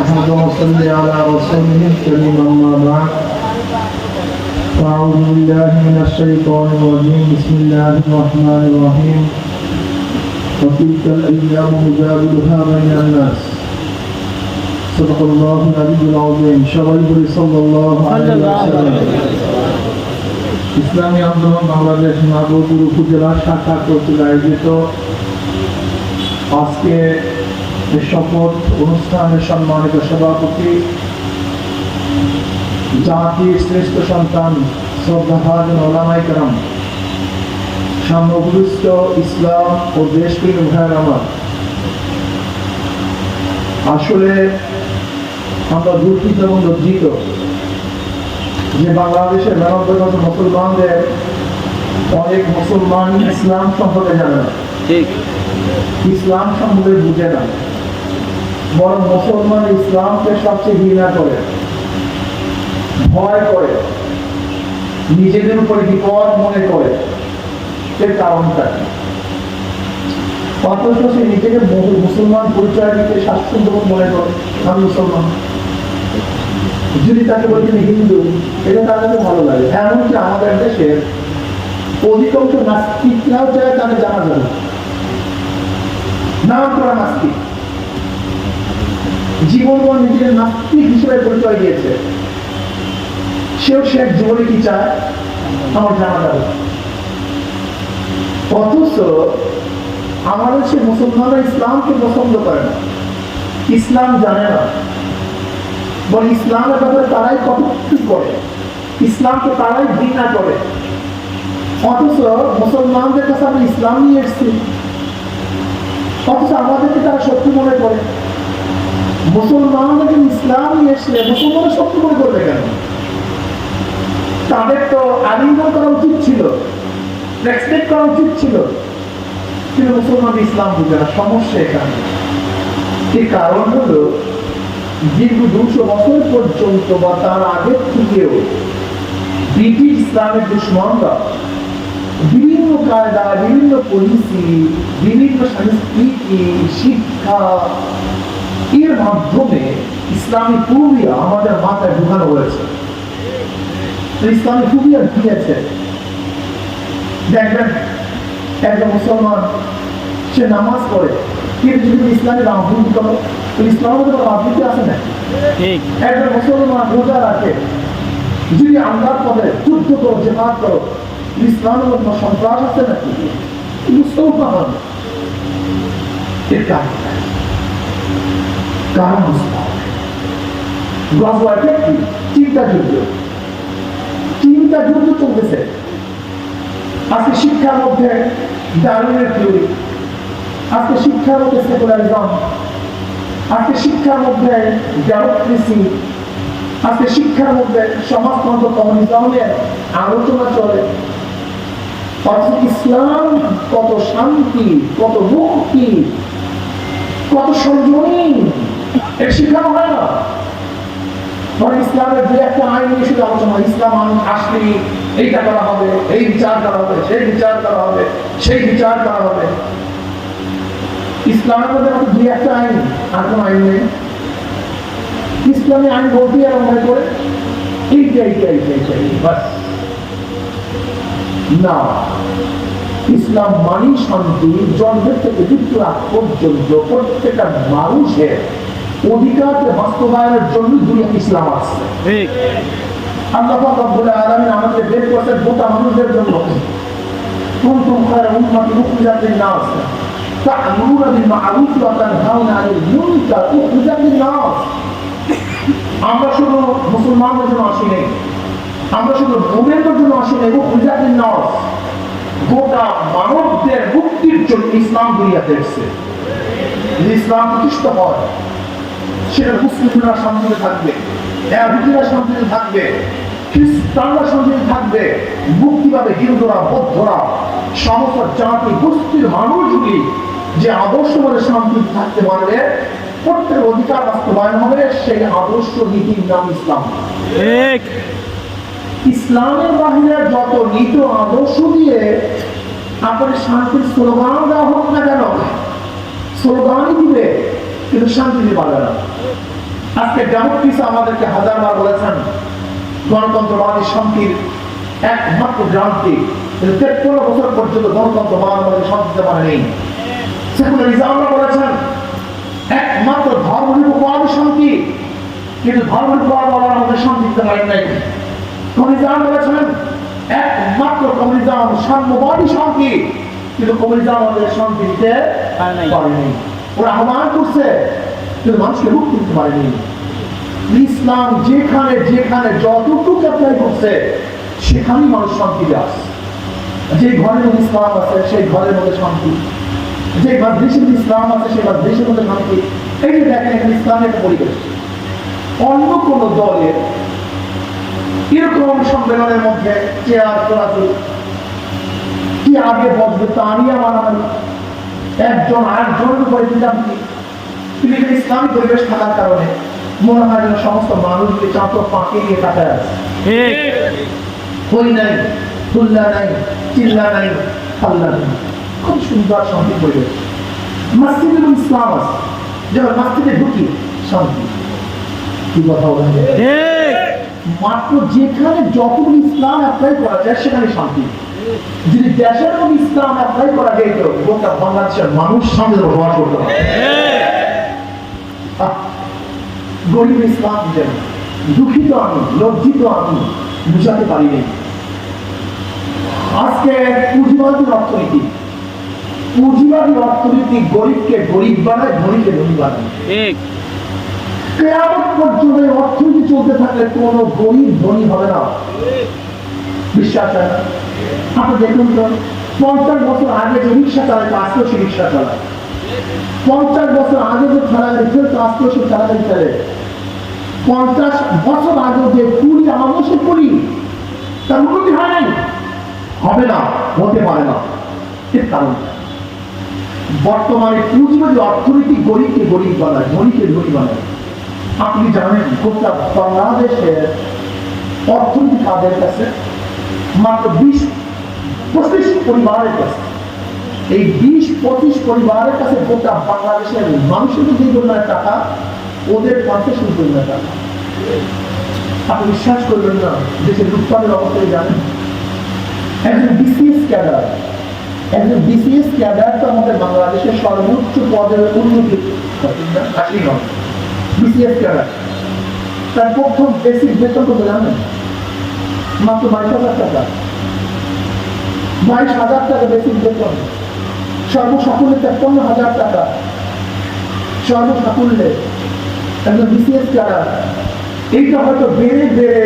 نحمده ونصلي على رسوله الكريم أما بعد أعوذ بالله من الشيطان الرجيم بسم الله الرحمن الرحيم وتلك الأيام نداولها بين الناس صدق الله العلي العظيم شغل صلى الله عليه وسلم ইসলামী আন্দোলন বাংলাদেশ নাগরপুর উপজেলা শাখা কর্তৃক আয়োজিত আজকে এই শপথ অনুষ্ঠানের সম্মানিত সভাপতি জাতির শ্রেষ্ঠ সন্তান শ্রদ্ধাভাজন ওলামাই কালাম সাম্যভূষ্ট ইসলাম ও দেশপ্রিয় ভাইয়ের আমার। আসলে আমরা দুঃখিত এবং লজ্জিত যে বাংলাদেশের মানবগত মুসলমানদের অনেক মুসলমান ইসলাম সম্পর্কে জানে না। ইসলাম সম্পর্কে বুঝে না। বরং মুসলমান ইসলামকে সবচেয়ে ঘৃণা করে, ভয় করে, নিজেদের উপরে বিপদ মনে করে। এর কারণটা অথচ সে নিজেকে মুসলমান পরিচয় দিতে স্বাচ্ছন্দ্য মনে করে, আমি মুসলমান। যদি তাকে বলি হিন্দু, এটা তার কাছে ভালো লাগে। এমনকি আমাদের দেশের অধিকাংশ নাস্তিকরাও চায় তাদের জানা যাবে। নাম করা নাস্তিক। জীবনভর নিজের নাস্তিক হিসেবে পরিচয় দিয়েছে। সেও শেখ জীবনে কি চায়? আমার জানা যাবে অথচ আমাদের সে মুসলমানরা ইসলামকে পছন্দ করে না। ইসলাম জানে না। বলে ইসলামের ব্যাপারে তারাই কটূক্তি করে। ইসলামকে তারাই ঘৃণা করে। অথচ মুসলমানদের কাছে আমরা ইসলাম নিয়ে এসেছি। অথচ আমাদেরকে তারা শত্রু মনে করে। মুসলমানদের ইসলাম নিয়ে মুসলমানরা মনে করবে কেন? তাদের তো আলিঙ্গন করা উচিত ছিল রেসপেক্ট করা উচিত ছিল। কিন্তু মুসলমান ইসলাম বুঝে না, সমস্যা এখানে। এর কারণ হলো, দীর্ঘ দুশো বছর পর্যন্ত বা তার আগের থেকেও ব্রিটিশ ইসলামের দুশ্মনরা বিভিন্ন কায়দা বিভিন্ন পলিসি বিভিন্ন সংস্কৃতি, শিক্ষা এর মাধ্যমে ইসলামী পূর্বিয়া আমাদের মাথায় ঢুকানো হয়েছে। ইসলামী দিয়েছে দেখবেন একজন মুসলমান সে নামাজ পড়ে কিন্তু যদি ইসলামের রাজনীতি করো তো ইসলামের কোনো রাজনীতি আছে না একজন মুসলমান রোজা রাখে যদি আল্লাহর পদে যুদ্ধ করো জেহাদ করো ইসলামের মধ্যে কোনো সন্ত্রাস আছে নাকি? মুসলমান এর কারণ কি? কারণ গজওয়াটা কি? চিন্তা যুদ্ধ। চিন্তা যুদ্ধ চলতেছে। আজকে শিক্ষার মধ্যে ডারউইনের থিওরি আজকে শিক্ষার মধ্যে সেকুলারিজম আজকে শিক্ষার মধ্যে ডেমোক্রেসি আজকে শিক্ষার মধ্যে সমাজতন্ত্র কমিউনিজমের আলোচনা চলে। অথচ ইসলাম কত শান্তি, কত মুক্তি, কত সংযমী শিক্ষা হয় না। ইসলামের দু একটা আইন নিয়ে শুধু আলোচনা, ইসলাম আইন আসলে এইটা করা হবে, এই বিচার করা হবে সেই বিচার করা হবে, সেই বিচার করা হবে। ইসলামের মধ্যে আমাদের দুই একটা আইন, আর কোনো আইন নেই। ইসলামী আইন আর মনে করে বাস। না, ইসলাম মানি শান্তি জন্মের থেকে পর্যন্ত প্রত্যেকটা মানুষের অধিকারকে বাস্তবায়নের জন্য দুনিয়া ইসলাম আসছে আল্লাহ রব্বুল আলামিন আমাদের বের করেছেন গোটা মানুষদের জন্য। কুনতুম খায়রা উম্মাতিন উখরিজাত লিন-নাস। তা'মুরুনা বিল মা'রুফ ওয়া তানহাউনা আনিল মুনকার। উখরিজাত লিন-নাস। আমরা শুধু মুসলমানদের জন্য আসি নাই। আমরা শুধু মুমিনদের জন্য আসি নাই উখরিজাত লিন-নাস। গোটা মানবদের মুক্তির জন্য ইসলাম দুনিয়াতে এসেছে। ইসলাম প্রতিষ্ঠা হয়। সেটা মুসলিমরা শান্তিতে থাকবে ইয়াহুদিরা শান্তিতে থাকবে খ্রিস্টানরা শান্তিতে থাকবে মুক্তি পাবে হিন্দুরা বৌদ্ধরা সমস্ত জাতি গোষ্ঠীর মানুষগুলি যে আদর্শ বলে শান্তিতে থাকতে পারবে প্রত্যেক অধিকার বাস্তবায়ন হবে সেই আদর্শ নীতির নাম ইসলাম। ইসলামের বাহিরে যত নীত আদর্শ দিয়ে আপনার শান্তির স্লোগান দেওয়া হোক না কেন স্লোগানই দিবে। কিন্তু শান্তি পারবে না। আজকে ডেমোক্রেসি আমাদেরকে হাজারবার বলেছেন গণতন্ত্রবাদী শান্তির একমাত্র গ্রান্তি। কিন্তু তেপ্পন্ন বছর পর্যন্ত গণতন্ত্রবাদ আমাদের শান্তি দিতে পারেনি সেকুলারিজমরা বলেছেন, একমাত্র ধর্মনিরপবাদী শান্তি। কিন্তু ধর্মনিরপবাদ আমাদের শান্তি দিতে পারেন নাই। কমিউনিজম বলেছেন, একমাত্র কমিউনিজম সাম্যবাদী শান্তি। কিন্তু কমিউনিজম আমাদের শান্তি দিতে। পারেনি ওরা আহ্বান করছে। কিন্তু মানুষকে মুক্তি দিতে পারেনি ইসলাম যেখানে যেখানে যতটুকু অ্যাপ্লাই করছে, সেখানেই মানুষ শান্তি আসছে যে ঘরের মধ্যে ইসলাম আছে, সেই ঘরের মধ্যে শান্তি। যে মাদ্রাসের ইসলাম আছে, সেই মাদ্রাসের মধ্যে শান্তি। এই যে দেখেন, এখানে ইসলামের একটা পরিবেশ। অন্য কোন দলের এরকম সম্মেলনের মধ্যে চেয়ার চলাচল কি আগে বসবে তা নিয়ে মানামানি একজন আরেকজনের উপরে এখানে ইসলামী পরিবেশ থাকার কারণে মনে হয় যেন সমস্ত মানুষগুলি চাঁদ পাঁকে নিয়ে তাকায় আছে। হই নাই হুল্লা নাই চিল্লা নাই হাল্লা নাই। খুব সুন্দর শান্তি পরিবেশ। মসজিদে ইসলাম আছে। যখন মসজিদে ঢুকি শান্তি। কি কথা ঠিক। মাত্র যেখানে যতগুলো ইসলাম অ্যাপ্লাই করা যায় সেখানে শান্তি। যদি দেশের মধ্যে ইসলাম অ্যাপ্লাই করা যেত গোটা বাংলাদেশের মানুষ সামনে বসবাস করতে আহ, গরিব ইসলাম যেন দুঃখিত আমি লজ্জিত আমি বুঝাতে পারিনি আজকে পুঁজিবাদী অর্থনীতি পুঁজিবাদী অর্থনীতি গরিবকে গরিব বানায় ধনীকে ধনী বানায়। কেয়ামত পর্যন্ত অর্থনীতি চলতে থাকলে কোন গরিব ধনী হবে না। বিশ্বাস হয় আপনি দেখুন তো, পঞ্চাশ বছর আগে যে রিক্সা চালাইতো আজকেও সে রিক্সা চালায়। পঞ্চাশ বছর আগে যে ঠেলাগাড়ি চলতো আজকেও সে ঠেলাগাড়ি চলে পঞ্চাশ বছর আগে যে কুড়ি আমাদের সে কুড়ি। তার উন্নতি হয় নাই? হবে না, হতে পারে না। এর কারণ? বর্তমানে পুঁজিবাদী অর্থনীতি গরিবকে গরিব বানায়, ধনীকে ধনী বানায়। আপনি জানেন, গোটা বাংলাদেশের অর্থনীতি কাদের কাছে মাত্র বিশ পঁচিশ পরিবারের কাছে। এই বিশ পঁচিশ পরিবারের কাছে গোটা বাংলাদেশের মানুষের যে পরিমাণের টাকা ওদের কাছে শুরু পরিমাণের টাকা। আপনি বিশ্বাস করবেন না দেশের লুটপাটের অবস্থায় জানেন? একজন বিসিএস ক্যাডার একজন বিসিএস ক্যাডার তো আমাদের বাংলাদেশের সর্বোচ্চ পদের উন্নতি আসি নয়। BCS cadre. তার প্রথম বেসিক বেতন কত জানেন? মাত্র বাইশ হাজার টাকা। বাইশ হাজার টাকা বেসিক বেতন সর্বসাকুল্যে তেপ্পান্ন হাজার টাকা। সর্বসাকুল্যে একজন বিসিএস ক্যাডার এইটা হয়তো বেড়ে বেড়ে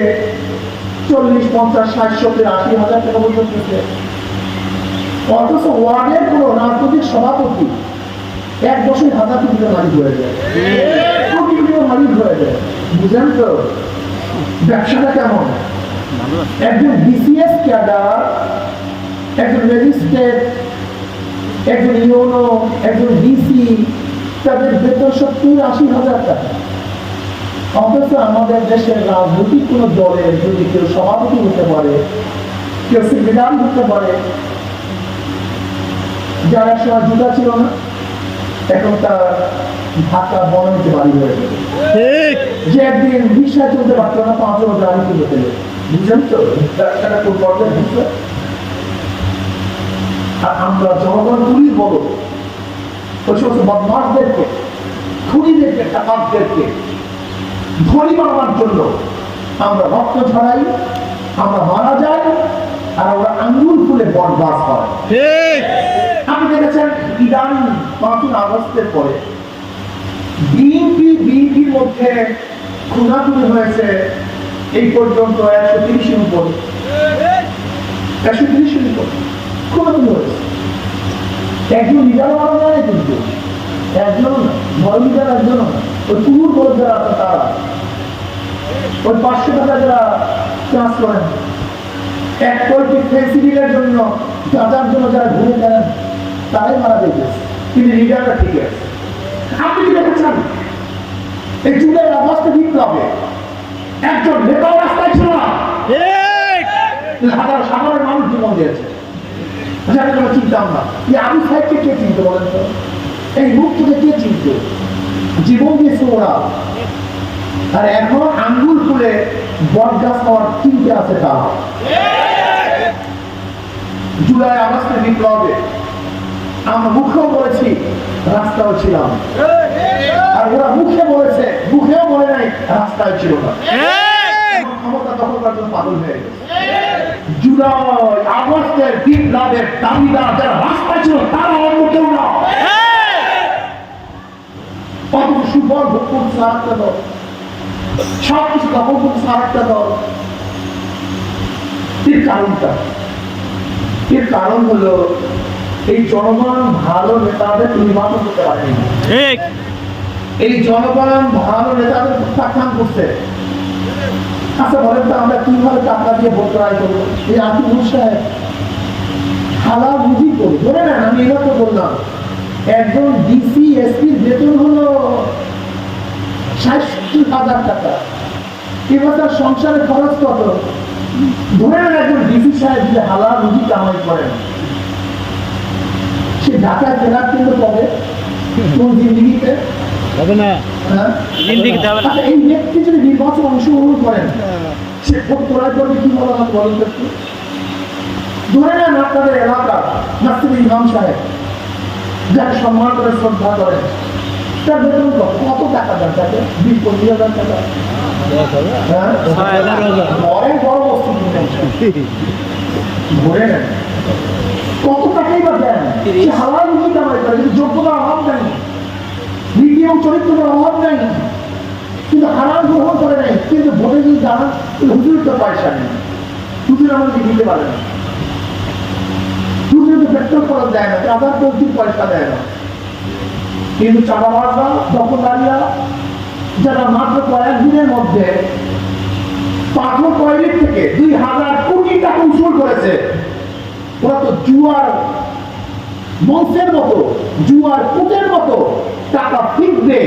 চল্লিশ, পঞ্চাশ, ষাট, সত্তর, আশি হাজার টাকা পর্যন্ত। অথচ ওয়ার্ডের কোনো রাজনৈতিক সভাপতি এক বছর হাজার কোটি মালিক হয়ে যায়। কোটি কোটি মালিক হয়ে যায়। বুঝলেন তো? ব্যবসাটা কেমন? একজন বিসিএস ক্যাডার একজন ম্যাজিস্ট্রেট একজন ইউনো একজন ডিসি তাদের বেতন সত্তর আশি হাজার টাকা। অথচ আমাদের দেশের রাজনৈতিক কোন দলের যদি কেউ সভাপতি হতে পারে কেউ সেক্রেটারি হতে পারে যার এক সময় জুতা ছিল না এখন তার ঢাকা বনানিতে বাড়ি হয়ে গেছে। যে একদিন রিক্সায় চলতে পারতো না পাঁচ বছর গাড়ি তুলে ফেলে বুঝলেন তো ব্যবসাটা কোন পর্যায়ে ঢুকছে আর আমরা জনগণ পুলিশ বলো ওই সমস্ত বদমাসদেরকে খুনিদেরকে টাকাদেরকে ধনী বানাবার জন্য আমরা রক্ত ছড়াই আমরা মারা যাই আর ওরা আঙ্গুল ফুলে বরবাস হয় আপনি দেখেছেন ইরান পাঁচই আগস্টের পরে বিএনপি বিএনপির মধ্যে খুনাখুনি হয়েছে এই পর্যন্ত একশো তিরিশের উপর। একশো তিরিশের উপর। খুনাখুনি হয়েছে। একজন লিডার মারা যায় কিন্তু একজন না একজন ওই তুমুর বড় যারা আছে তারা। ওই পাঁচশো টাকা যারা চাষ করেন। এক কোটি ফেন্সিডিলের জন্য চাঁচার জন্য যারা ঘুরে দেন তারাই মারা যেতেছে কিন্তু লিডারটা ঠিক আছে। আপনি কি দেখেছেন? এই জুলাই আগস্টে বিপ্লবে একজন নেতাও রাস্তায় ছিল না। হাজার সাধারণ মানুষ জীবন দিয়েছে। যাকে আমরা চিনতাম না এই আবু সাহেবকে কে চিনতে বলেন তো? এই মুখ কে চিনতো? জীবন দিয়েছে ওরা। আর এখন আঙ্গুল ফুলে বট গাছ হওয়ার চিন্তা আছে তা জুলাই আগস্টের বিপ্লবে আমরা মুখেও বলেছি রাস্তাও ছিলাম। আর ওরা মুখে বলেছে মুখেও বলে নাই রাস্তায় ছিল না। ক্ষমতা দখল করার জন্য পাগল হয়ে গেছে। জুলাই আগস্টের বিপ্লবের দাবিদার যারা রাস্তায় ছিল তারা অন্য কেউ না। কত সুফল ভোগ করছে আর দল। সব দখল করছে আর দল। এর কারণটা। এর কারণ হলো এই জনগণ ভালো নেতাদের নির্বাচন করতে পারেনি। ঠিক। এই জনগণ, ভালো নেতাদের প্রত্যাখ্যান করছে। আচ্ছা বলেন তো আমরা কীভাবে টাকা দিয়ে ভোট করাই করব? এই আপনি সাহেব হালাল রুজি করি ধরে নেন, আমি এবার তো বললাম। একজন ডিসি এসপির বেতন হলো ষাটটি হাজার টাকা। এবার তার সংসারে খরচ কত? ধরে নেন একজন ডিসি সাহেব যে হালাল রুজি কামাই করেন। সে ঢাকা জেলার কিন্তু কবে? কোন জিন্দিগিতে হবে না। হ্যাঁ? না। আচ্ছা, এই ব্যক্তি যদি নির্বাচন অংশগ্রহণ করেন সে ভোট করার পরে কি বলা হয় বলেন? ধরে নেন আপনাদের এলাকা নাসির ইমাম সাহেব যাকে সম্মান করে শ্রদ্ধা করেন তার বেতন কত? টাকা দেন তাকে? বিশ পঁচিশ হাজার টাকা। হ্যাঁ। অনেক বড় বস্তু কিনতেন ধরে নেন। কত টাকাই বা দেন? সে হালাল রুজি কামাই করে কিন্তু যোগ্যতার অভাব নেই। এবং চরিত্রের অভাব নেই। কিন্তু হারাম গ্রহণ করে নাই। কিন্তু ভোটে যদি দাঁড়ান হুজুর তো পয়সা নেই। হুজুর আমাকে দিতে পারে না। হুজুর তো পেট্রোল খরচ দেয় না, আবার প্রচুর পয়সা দেয় না। কিন্তু চাঁদাবাজরা দখলদারিরা যারা মাত্র কয়েক দিনের মধ্যে পাথর কয়েক থেকে দুই হাজার কোটি টাকা উসুল করেছে, ওরা তো জুয়ার মঞ্চের মতো জুয়ার কুটের মতো টাকা ফিকবে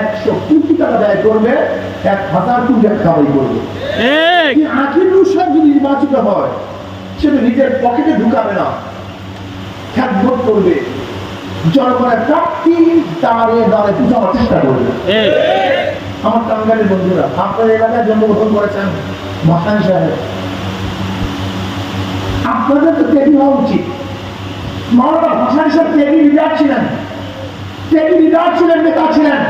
একশো কোটি টাকা ব্যয় করবে এক হাজার কোটি টাকা কামাই করবে। আকিরুল সাহেব যদি নির্বাচিত হয় সেটা নিজের পকেটে ঢুকাবে না। খ্যাতবোধ করবে। জনগণের প্রাপ্তি দাঁড়ে দাঁড়ে পূজার চেষ্টা করবে। আমার টাঙ্গালের বন্ধুরা আপনার এলাকায় জন্মগ্রহণ করেছেন ভাসান সাহেব। আপনাদের তো ত্যাগী হওয়া উচিত। মাওলানা ভাসান সাহেব ত্যাগী লিডার ছিলেন। ত্যাগী লিডার ছিলেন নেতা ছিলেন।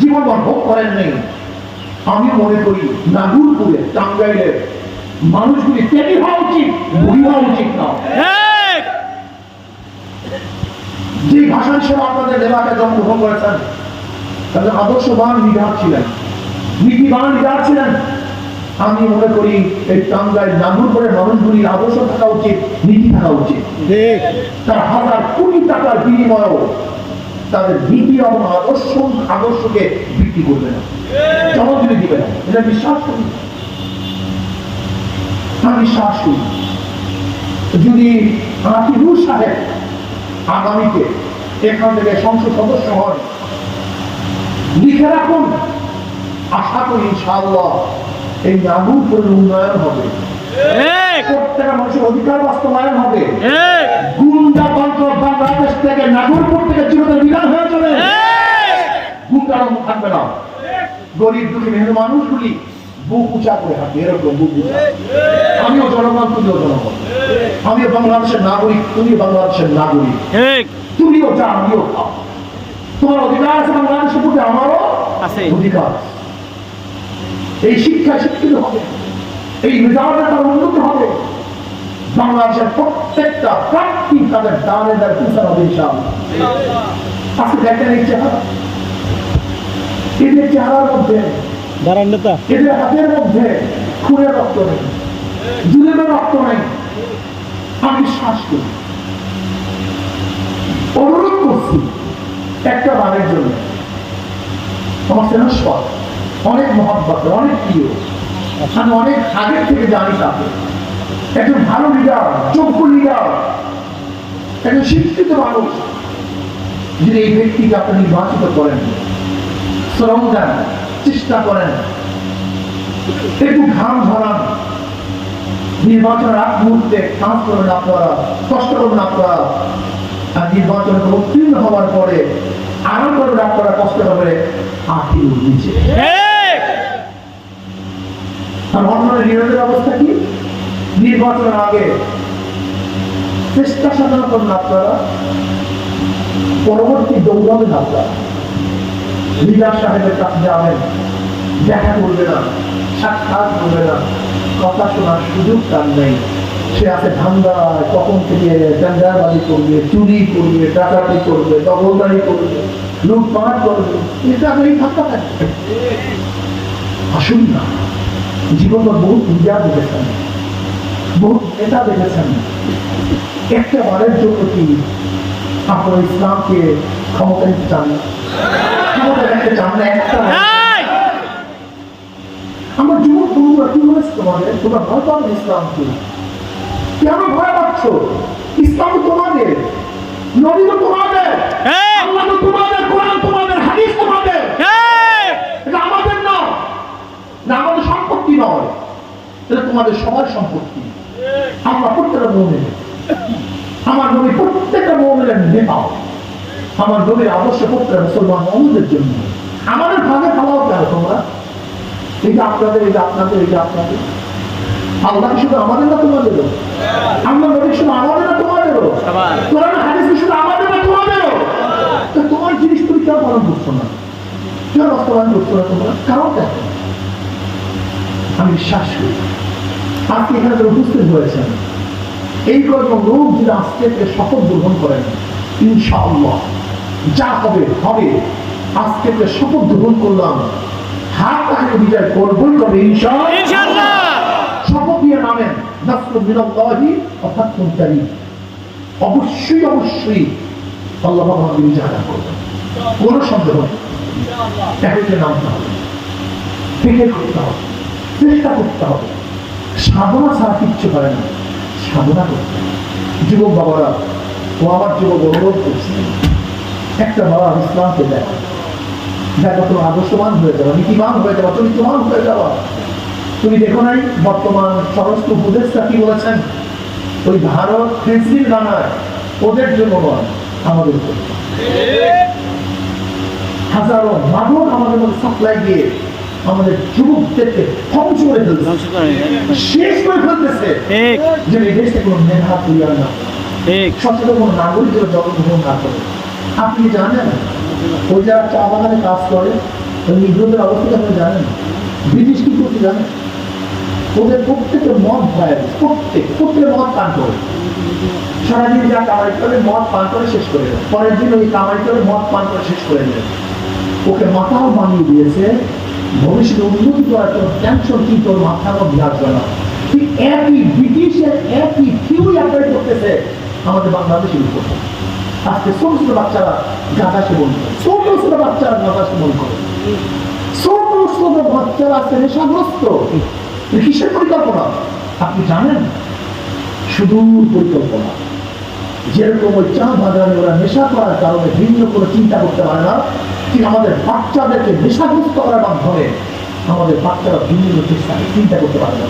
জীবন ভোগ করেন নেই। আমি মনে করি নাগুরপুরে টাঙ্গাইলের মানুষগুলি ত্যাগী হওয়া উচিত বুড়ি হওয়া উচিত না। যে ভাষণ সেবা আপনাদের এলাকায় জন্মগ্রহণ করেছেন তাদের আদর্শবান লিডার ছিলেন। নীতিবান লিডার ছিলেন। আমি মনে করি এই টাঙ্গাইল নাগুরপুরের মানুষগুলির আদর্শ থাকা উচিত নীতি থাকা উচিত। তার হাজার কোটি টাকার বিনিময়েও তাদের নীতি এবং আদর্শ আদর্শকে বিক্রি করবে না দিবে না। এটা বিশ্বাস করি। আমি বিশ্বাস করি। যদি আকিরুল সাহেব আগামীতে এখান থেকে সংসদ সদস্য হন লিখে রাখুন। আশা করি ইনশাআল্লাহ এই নাগুরপুরের উন্নয়ন হবে। প্রত্যেকটা মানুষের অধিকার বাস্তবায়ন হবে। গুন্ডা তন্ত্র বাংলাদেশ থেকে নাগরপুর থেকে চিরতরে বিধান হয়ে চলে। ঠিক গুন্ডার থাকবে না। গরিব দুঃখী মেহনত মানুষগুলি বুক উঁচা করে এরকম বুক উঁচা। আমিও জনগণ তুমিও জনগণ। আমিও বাংলাদেশের নাগরিক তুমিও বাংলাদেশের নাগরিক। তুমিও যা আমিও তোমার অধিকার আছে বাংলাদেশের প্রতি আমারও অধিকার আছে। এই শিক্ষা শিক্ষিত হবে। এই মেধাবে তার উন্নতি হবে। বাংলাদেশের প্রত্যেকটা প্রাপ্তি তাদের দানে দাঁড় পুষার হবে ইনশাআল্লাহ। আজকে দেখেন এই চেহারা। এদের চেহারার মধ্যে এদের হাতের মধ্যে খুনের রক্ত নেই জুলের রক্ত নেই। আমি শ্বাস করি। অনুরোধ করছি একটা বারের জন্য। আমার সেনস্পদ অনেক মহব্বত, অনেক প্রিয়। আমি অনেক আগের থেকে জানি তাকে। একজন ভালো লিডার যোগ্য লিডার একজন শিক্ষিত মানুষ। যদি এই ব্যক্তিকে আপনি নির্বাচিত করেন, শ্রম দেন, চেষ্টা করেন, একটু ঘাম ঝরান, নির্বাচনের আগ মুহূর্তে কাজ করবেন আপনারা কষ্ট করবেন আপনারা আর নির্বাচন উত্তীর্ণ হওয়ার পরে আরাম করবেন আপনারা কষ্ট হবে আখির নিচে। ঠিক ইংরেজের অবস্থা কি? নির্বাচনের আগে চেষ্টা সাধনা করেন আপনারা, পরবর্তী দৌড়াবেন আপনারা। লিডার সাহেবের কাছে যাবেন, দেখা করবে না, সাক্ষাৎ করবে না, কথা শোনার সুযোগ তার নেই। সে আছে ধান্দায় কখন থেকে টেন্ডারবাজি করবে, চুরি করবে, ডাকাতি করবে, দখলদারি করবে, লুটপাট করবে। এটা এই থাকা থাকে আসুন না। জীবনের বহু পূজা দেখেছেন। বহু নেতা দেখেছেন। একটা বারের জন্য কি আপনার ইসলামকে ক্ষমতা দিতে চান না? ক্ষমতা দেখতে চান না একটা। আমার যুবক বন্ধুরা কি হয়েছে তোমাদের? তোমরা ভয় পাবে ইসলামকে? কেন ভয় পাচ্ছ? ইসলাম তোমাদের। নবী তো তোমাদের। তোমাদের হাদিস তোমাদের এই এটা আমাদের না না আমাদের সম্পত্তি নয় এটা তোমাদের সবার সম্পত্তি আমরা প্রত্যেকটা মৌমিন আমার নবী প্রত্যেকটা মৌমিনের নেতা আমার নবীর আদর্শ প্রত্যেকটা মুসলমান মৌমিনের জন্য। আমাদের ভাগে ফেলাও কেন তোমরা? যে আপনাদের যে আপনাদের যে আপনাদের। আল্লাহ শুধু আমাদের না তোমাদেরও আমরা নবী শুধু আমাদের না তোমাদেরও সবার। কোরআন, হাদিস শুধু আমাদের না তোমাদেরও তোমার জিনিস তুমি কেন পালন করছ না। কেন বাস্তবায়ন করছ না তোমরা? কারণ দেখো আমি বিশ্বাস করি আজকে এখানে যারা উপস্থিত হয়েছেন। এই কয়েকজন লোক যদি আজকে থেকে শপথ গ্রহণ করেন ইনশাআল্লাহ যা হবে হবে। আজকে থেকে শপথ গ্রহণ করলাম। হাত তাকে বিজয় করবই কবে ইনশাআল্লাহ। শপথ দিয়ে নামেন। অর্থাৎ মুনতারি অবশ্যই অবশ্যই আল্লাহ আমাকে বিজয় দান করবেন। কোনো সন্দেহ নেই। নামতে হবে ফিকে করতে হবে। চেষ্টা করতে হবে। সাধনা ছাড়া কিচ্ছু পারে না। সাধনা করতে হবে। যুবক বাবারা, ও আমার যুবক অনুরোধ করছে। একটা বাবা ইসলামকে দেখো দেখো, তুমি আদর্শবান হয়ে যাওয়া নীতিমান হয়ে যাওয়া চরিত্রমান হয়ে যাওয়া তুমি দেখো নাই, বর্তমান সমস্ত উপদেষ্টা কি বলেছেন? ওই ভারত ফেন্সিল বানায়, ওদের জন্য নয়, আমাদের হাজারো মাদক আমাদের মধ্যে সাপ্লাই দিয়ে আমাদের যুবকদেরকে ধ্বংস করে ফেলতেছে শেষ করে ফেলতেছে। যে দেশে কোনো মেধা না। সচেতন কোনো নাগরিক হিসেবে জন্মগ্রহণ না করে আপনি জানেন? ওই যারা চা বাগানে কাজ করে ওই নিগ্রোদের অবস্থা আপনি জানেন? ব্রিটিশ কি করতে জানেন? ওদের প্রত্যেকের মদ ভয় প্রত্যেক প্রত্যেকের মদ পান করে। সারাদিন যা কামাই করে মদ পান করে শেষ করে দেয়। পরের দিন ওই কামাই করে মদ পান করে শেষ করে দেয়। ওকে মাথাও বানিয়ে দিয়েছে ভবিষ্যতে করার জন্য তোর মাথার না। ঠিক একই ব্রিটিশের একই থিওরি অ্যাপ্লাই করতেছে আমাদের আজকে ছোট ছোট বাচ্চারা গাঁদা সেবন করে, ছোট ছোট বাচ্চারা গাঁদা সেবন করে। ছোট ছোট বাচ্চারা আজকে নেশাগ্রস্ত। কিসের পরিকল্পনা? আপনি জানেন? সুদূর পরিকল্পনা। যেরকম ওই চা বাজারে ওরা নেশা করার কারণে ভিন্ন কোনো চিন্তা করতে পারে না ঠিক আমাদের বাচ্চাদেরকে নেশাগ্রস্ত করার মাধ্যমে আমাদের বাচ্চারা ভিন্ন চেষ্টা চিন্তা করতে পারে না।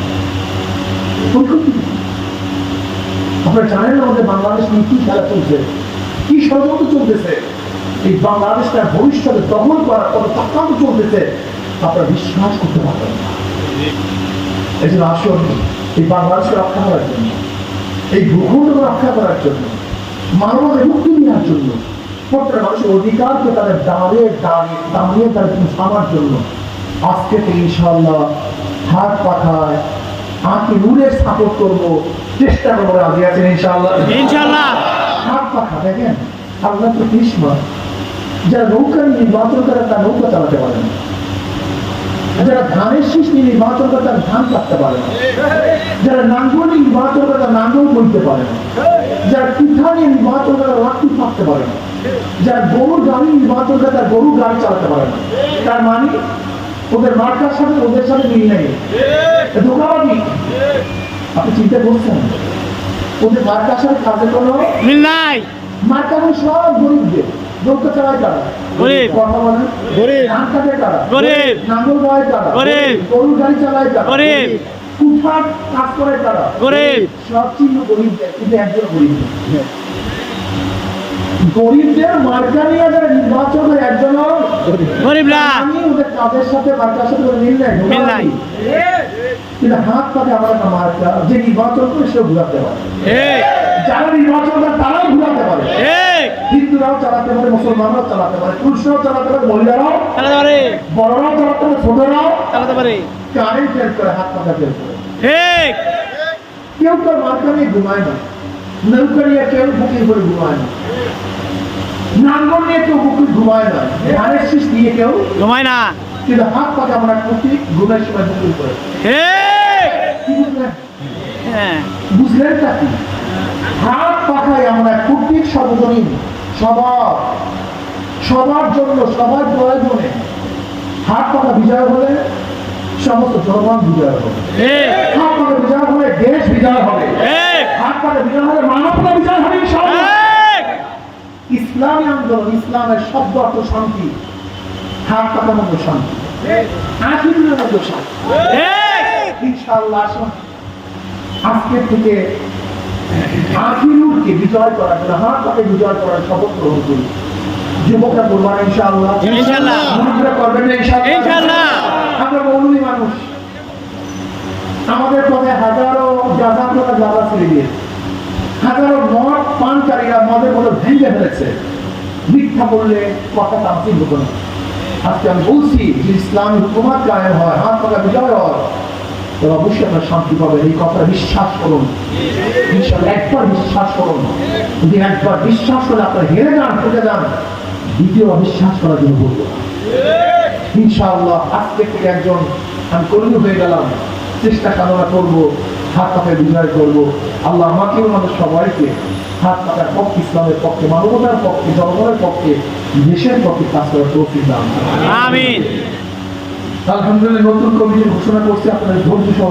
আপনারা জানেন আমাদের বাংলাদেশ নিয়ে কি খেলা চলছে? কি ষড়যন্ত্র চলতেছে? এই বাংলাদেশটা ভবিষ্যতে দখল করার কত চক্রান্ত চলতেছে, আপনারা বিশ্বাস করতে পারবেন না। এই জন্য আসুন এই বাংলাদেশকে রক্ষা করার জন্য, এই ভূখণ্ডকে রক্ষা করার জন্য মানবকে মুক্তি দেওয়ার জন্য। প্রত্যেক মানুষের অধিকারকে তাদের দাঁড়িয়ে দাঁড়িয়ে দাঁড়িয়ে তাদের থামার জন্য। আজকে থেকে ইনশাল্লাহ হাত পাখায় আঁকি নূরের সাপোর্ট করব। চেষ্টা করব রাজি আছেন ইনশাল্লাহ হাত পাখা দেখেন আল্লাহ তো কৃষ্ণ। যারা নৌকা নির্বাচন করে তার নৌকা চালাতে পারে না। যারা ধানের শীষ নিয়ে নির্বাচন করে তার ধান কাটতে পারে না। যারা নাঙ্গল নির্বাচন করে তার নাঙ্গল বইতে পারে না। যারা পিঠা নিয়ে নির্বাচন করে তার লাঠি পাততে পারে না। যারা গরুর গাড়ি নির্বাচন করে তার গরুর গাড়ি চালাতে পারে না। তার মানে ওদের মার্কার সাথে ওদের সাথে মিল নেই। ধোকাবাজি। আপনি চিন্তা করছেন? ওদের মার্কার সাথে কাজে কোনো মিল নাই। মার্কা মানে সব গরিবদের। নৌকা চালায় তারা গরিব। কথা বলেন। গরিব। ধান কাটে তারা গরিব। নাঙ্গল গায়ে তারা গরিব। গরুর গাড়ি চালায় তারা গরিব। কুঠার কাজ করে তারা। গরিব। সব চিহ্ন গরিবদের কিন্তু একজন গরিব। গরিবদের মার্কা নিয়ে যারা নির্বাচন একজন গরিব না। আমি ওদের কাজের সাথে মার্কার সাথে মিল নাই মিল নাই। কিন্তু হাত পাকে আমরা একটা মার্কা যে নির্বাচন করে সেও ঘুরাতে পারে। যারা নির্বাচন করে তারাও ঘুরাতে পারে। হিন্দুরাও চালাতে পারে মুসলমানরাও চালাতে পারে পুরুষরাও চালাতে পারে মহিলারাও চালাতে পারে। বড়রাও চালাতে পারে ছোটরাও চালাতে পারে। কারেন্ট ফেল করে হাত পাকা ফেল করে। ঠিক। কেউ তার মার্কা ঘুমায় না। নৌকা নিয়ে কেউ বুকিং করে ঘুমায় না। নাঙ্গল নিয়ে কেউ বুকিং ঘুমায় না। ধানের শীষ নিয়ে কেউ ঘুমায় না। কিন্তু হাত পাকে আমরা প্রতি ঘুমের সময় বুকিং করে। ঠিক। বুঝলেন? হ্যাঁ। তা কি? হাত পাখায় আমরা কর্তৃক সর্বজনীন সবার সবার জন্য সবার প্রয়োজনে হাত পাখা বিজয় হলে সমস্ত জনগণ বিজয় হবে। হাত পাখা বিজয় হলে দেশ বিজয় হবে। হাত পাখা বিজয় হলে মানবতা বিজয় হবে ইসলামী আন্দোলন ইসলামের শব্দ অর্থ শান্তি। হাত পাখার মধ্যে শান্তি। আখিরের মধ্যে শান্তি। ইনশাআল্লাহ আজকে থেকে আখিরুরকে বিজয় করার জন্য হাত পাকে বিজয় করার শপথ গ্রহণ করি। যুবকরা বলবেন ইনশাআল্লাহ। ইনশাআল্লাহ। করবেন ইনশাআল্লাহ। আমরা মানুষ। আমাদের পথে হাজারো ছেড়ে হাজারো মদ পানকারীরা মদের মতো ভেঙে ফেলেছে। মিথ্যা বললে কথা হতো না। আজকে আমি বলছি যে হয়, হাত পাকা বিজয় হয়। অবশ্যই আপনার শান্তি পাবেন এই কথা বিশ্বাস করুন। একবার বিশ্বাস করুন। যদি একবার বিশ্বাস করে আপনার হেরে যান ঠকে যান দ্বিতীয় বিশ্বাস করার জন্য বলব। ইনশাআল্লাহ আজকে থেকে একজন আমি কর্মী হয়ে গেলাম চেষ্টা কামনা করব হাত পাখায় বিজয় করব। আল্লাহ আমাকেও আমাদের সবাইকে হাত পাখার পক্ষে ইসলামের পক্ষে মানবতার পক্ষে জনগণের পক্ষে দেশের পক্ষে কাজ করার তৌফিক দান আমিন। আলহামদুলিল্লাহ নতুন কমিটি ঘোষণা করছে আপনাদের ধৈর্য সহ